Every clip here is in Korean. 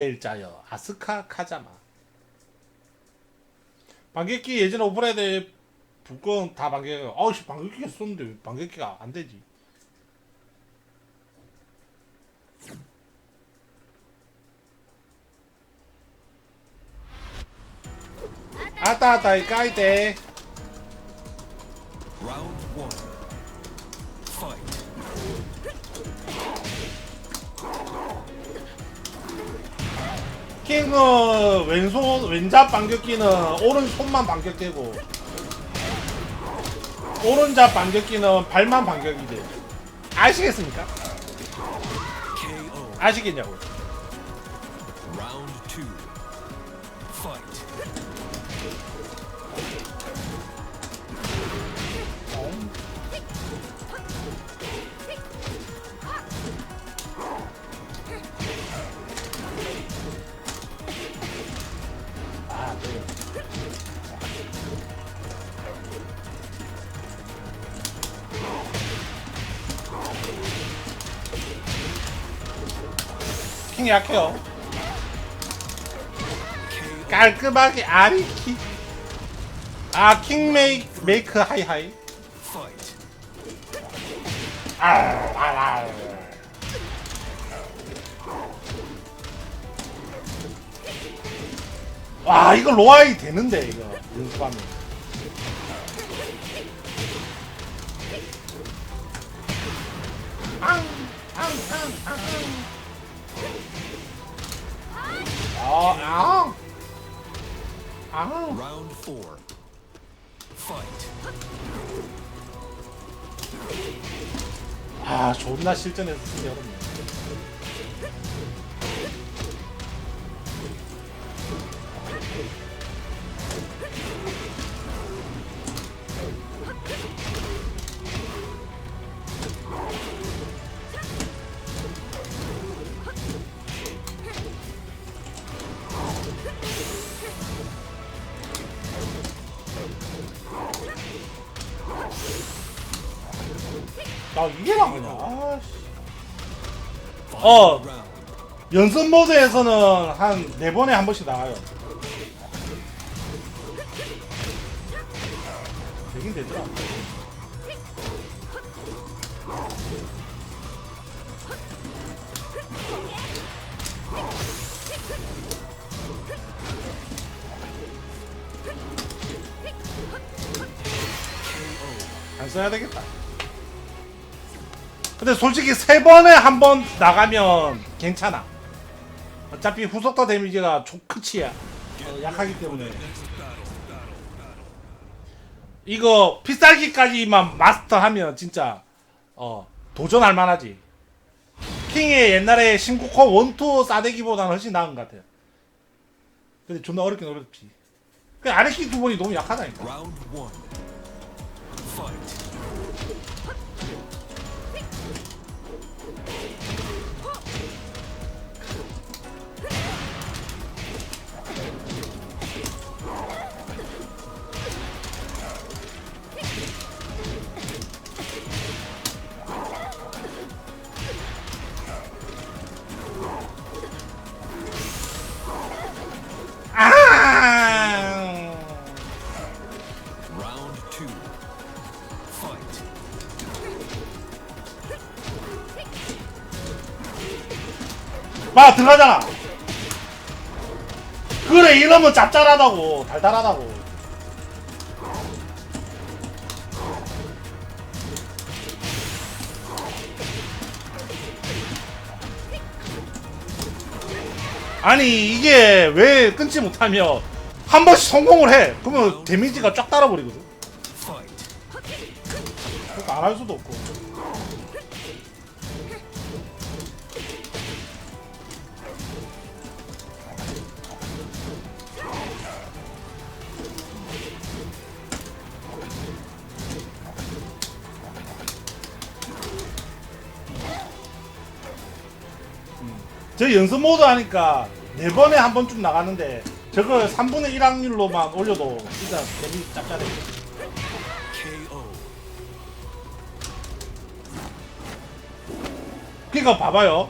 일자여 아스카 카자마 반격기 예전에 오프라이드에 불건 다 반격 아우씨 반격기가 썼는데 왜 반격기가 안 되지 아따 아따 one. Fight. 킹은 왼손 왼잡 반격기는 오른손만 반격되고 오른잡 반격기는 발만 반격이 돼 아시겠습니까? KO. 아시겠냐고 Round 킹 약해요. 깔끔하게 아리키 아 킹 메이 메이크 하이하이 Fight. 아, 아, 아. 와 이거 로아이 되는데 이거 연습하면 앙. 아, 앙. 앙. Round. Fight. 아 존나 실전에서 쓰기 어렵네 나 이게 나가냐 아씨 어. 연습 모드에서는 한 네 번에 한 번씩 나와요. 되긴 되더라. 안 써야 되겠다. 근데 솔직히 세 번에 한 번 나가면 괜찮아. 어차피 후속타 데미지가 초크치야. 어, 약하기 때문에. 이거 피살기까지만 마스터하면 진짜 어 도전할 만하지. 킹의 옛날에 신고코 원투 싸대기보다는 훨씬 나은 것 같아요. 근데 존나 어렵긴 어렵지. 그 아래키 두 번이 너무 약하다니까. 들어가잖아. 그래 이러면 짭짤하다고 달달하다고. 아니 이게 왜 끊지 못하며 한 번씩 성공을 해. 그러면 데미지가 쫙 따라버리거든. 그러니까 안 할 수도 없고. 저 연습 모드 하니까 네 번에 한 번쯤 나가는데 저걸 3분의 1 확률로만 올려도 진짜 데미지 짭짤해. KO. 그러니까 봐봐요.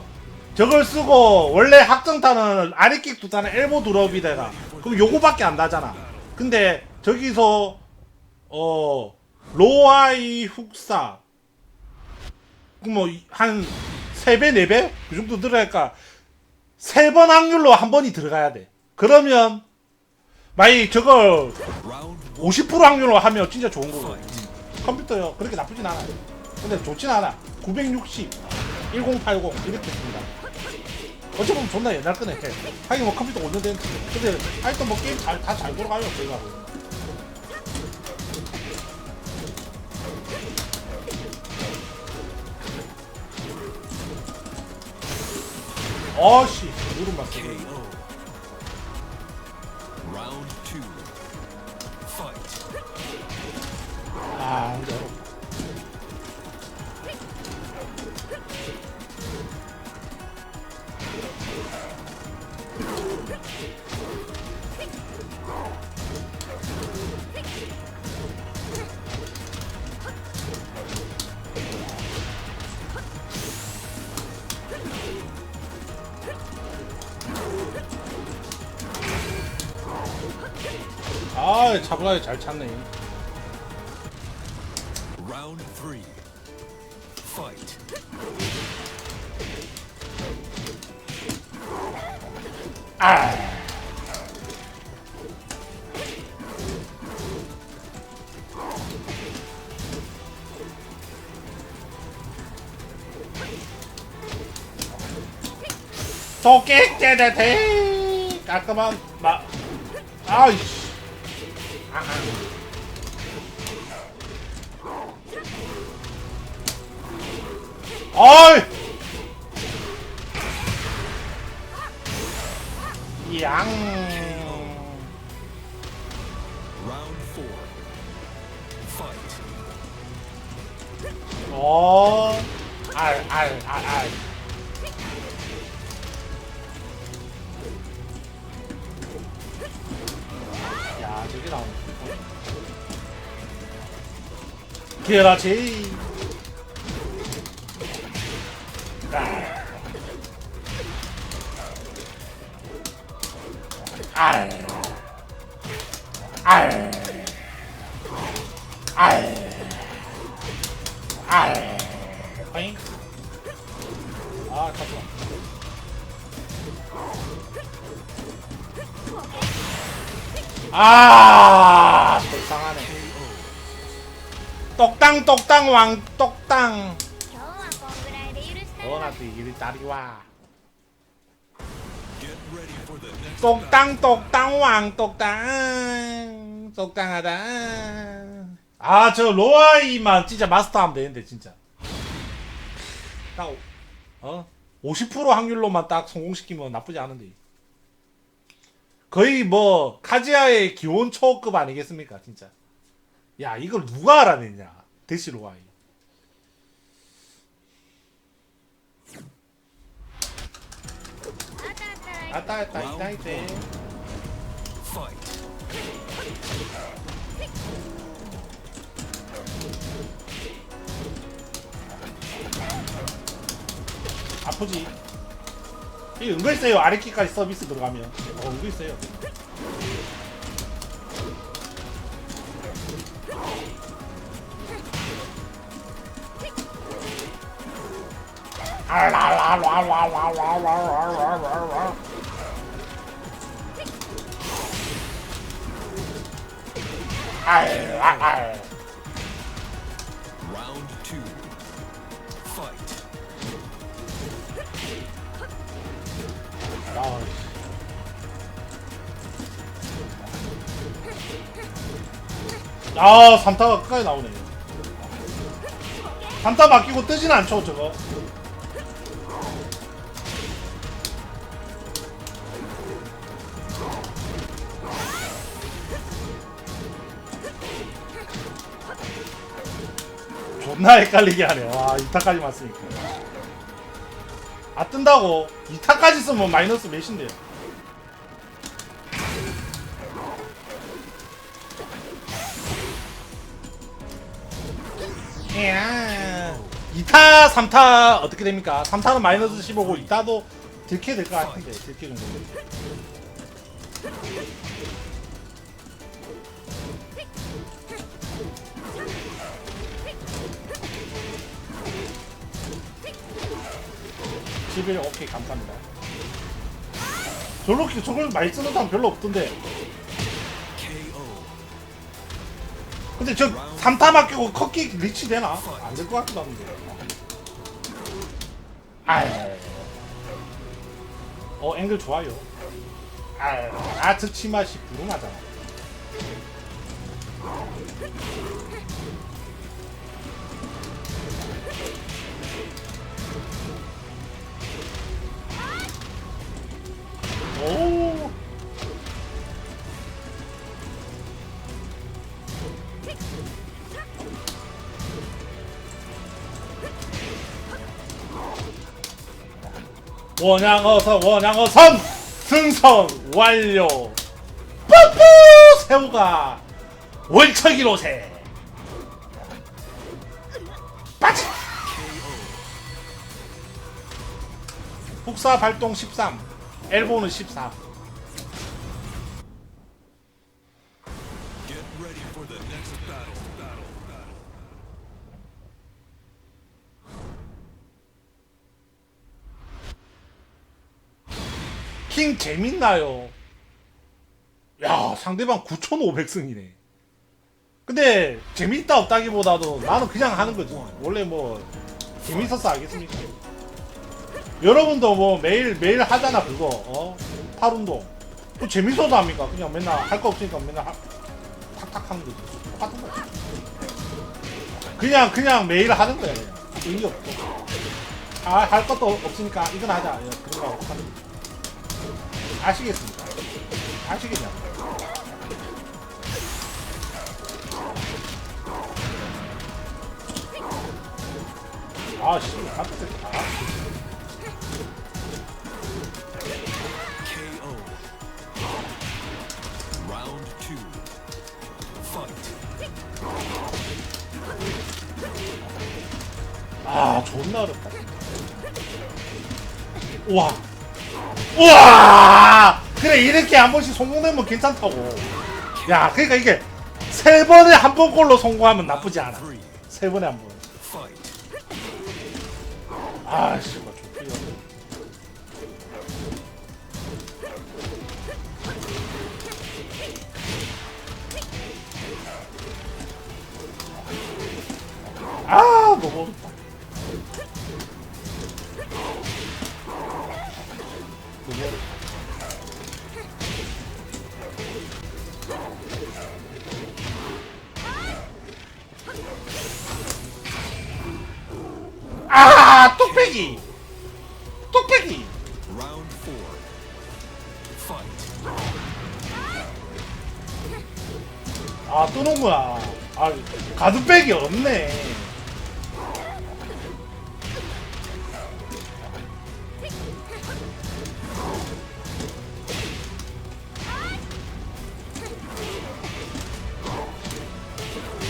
저걸 쓰고 원래 확정타는 아래킥 두 타는 엘보 드롭이 되나 그럼 요거밖에 안 나잖아 근데 저기서 어 로아이 훅사 뭐한 3배 4배? 그 정도 들어갈까 세 번 확률로 한 번이 들어가야 돼. 그러면 만약 저걸 Round 50% 확률로 하면 진짜 좋은 거고 컴퓨터요. 그렇게 나쁘진 않아요. 근데 좋진 않아. 960 1080 이렇게 씁니다. 어찌 보면 존나 옛날 거네. 하긴 뭐 컴퓨터 5년 된 근데 하여튼 뭐 게임 잘 다 잘 돌아가요 저희가. 어씨 누름 봤어 아, 차분하게 잘 찼네. Round 3. Fight. 아. 도깨 깨대대 깔끔한 마 아이씨 아이 양 Round 4. Fight. 어, 알, 알, 알, 알. 그렇지. 알. 알. 알. 알. 어잉? 아, 잠깐만. 아, 불쌍하네. 똑땅, 똑땅, 왕, 똑땅. 今日はこんぐらいで許してるわ 너나도 이리 따리 와. Get ready for the next 똑땅, 똑땅, 왕, 똑땅. 똑땅하다. 아, 저 로아이만 진짜 마스터하면 되는데, 진짜. 딱, 오- 어? 50% 확률로만 딱 성공시키면 나쁘지 않은데. 거의 뭐, 카지아의 기본 초급 아니겠습니까, 진짜. 야 이걸 누가 알아냈냐? 대시로와이. 아따 아따 이따 이때 아프지? 이 은근 세요. 아래키까지 서비스 들어가면. 어 은근 세요. Round 2. Fight. 아, 삼타가 끝까지 나오네. 삼타 바뀌고 뜨진 않죠, 저거. 존나 헷갈리게 하네. 와, 2타까지 맞으니까. 아, 뜬다고? 2타까지 쓰면 마이너스 몇인데요? 야 2타 3타 어떻게 됩니까 3타는 마이너스 15고 2타도 들켜야 될것 같은데 들켜 정도 집에 오케이 감사합니다. 저렇게 저걸 많이 쓰는 사람 별로 없던데. 근데 저 3타 맡기고 컷기 리치 되나? 안 될 것 같기도 한데. 아이. 어 앵글 좋아요. 아, 아트 치맛이 불응하잖아 오! 원양어선 원양어선! 승선 완료! 뿌뿌 새우가 월척이로세! 빠지! 북사 발동 13 엘보는 14 Get ready for the next battle. Battle. Battle. 킹 재밌나요? 야 상대방 9,500승이네. 근데 재밌다 없다기보다도 나는 그냥 하는 거지. 원래 뭐 재밌어서 알겠습니까? 여러분도 뭐 매일 매일 하잖아 그거 어 팔 운동. 뭐 재밌어서 합니까? 그냥 맨날 할 거 없으니까 맨날 하, 탁탁 하는 거지. 똑같은 거야. 그냥 그냥 매일 하는 거야 그냥. 의미 없고. 아 할 것도 없으니까 이건 하자. 예, 그런 거 하는 거지. 아시겠습니까? 아시겠냐고. 아, 씨, 갑자기 아, 존나 어렵다. 우와. 우와! 그래, 이렇게 한 번씩 성공되면 괜찮다고. 야, 그러니까 이게 세 번에 한 번 골로 성공하면 나쁘지 않아. 세 번에 한 번. Fight. 아, 씨, 뚝배기! 뚝배기! Round four. Fight. 아, 뜨는구나. 아, 가두백이 없네.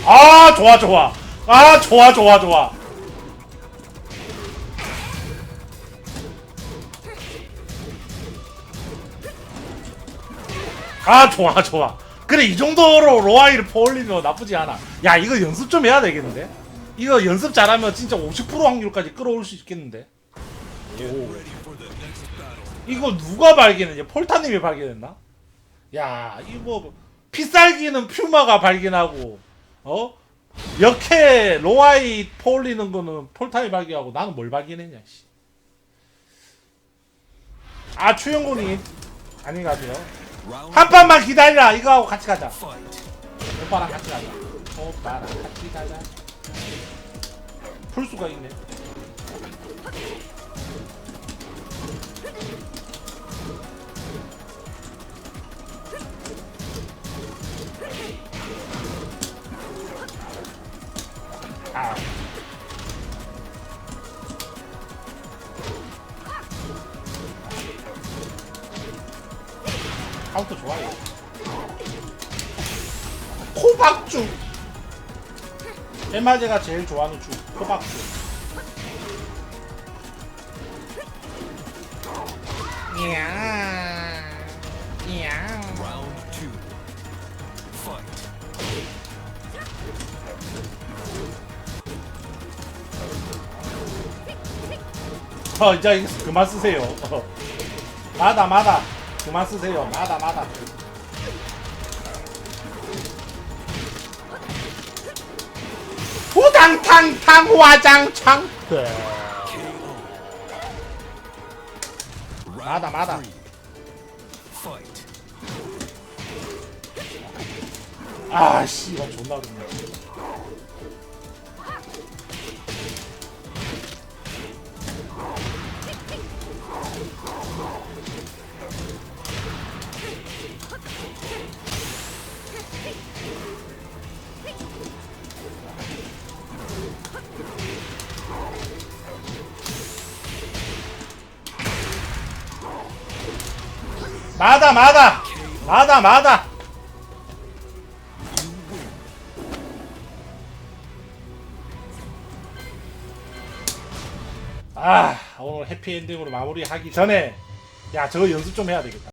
아, 좋아, 좋아. 아, 좋아, 좋아, 좋아. 아 좋아 좋아. 그래 이 정도로 로아이를 퍼올리면 나쁘지 않아. 야 이거 연습 좀 해야 되겠는데? 이거 연습 잘하면 진짜 50% 확률까지 끌어올 수 있겠는데? battle. 이거 누가 발견했냐? 폴타님이 발견했나? 야 이거 뭐 피살기는 퓨마가 발견하고 어? 역해 로아이 퍼올리는 거는 폴타이 발견하고 나는 뭘 발견했냐 씨. 아 추영곤이. 아닌 것 같아요. Round 한 판만 기다리라. 이거 하고 같이 가자. 오빠랑 같이 가자. 오빠랑 같이 가자. 풀 수가 있네. 아 카운터 좋아해요. 코박주 엠마제가 제일 좋아하는 죽, 코박죽. 이야, 이야. 어, 이제 그만 쓰세요. 마다 마다. 그만 쓰세요. 마다 마다. 후당탕탕 화장창. 마다 마다. three. Fight. 아 씨발 존나 어렵네. 마다 마다. 마다 마다. 아 오늘 해피엔딩으로 마무리하기 전에 야 저거 연습 좀 해야 되겠다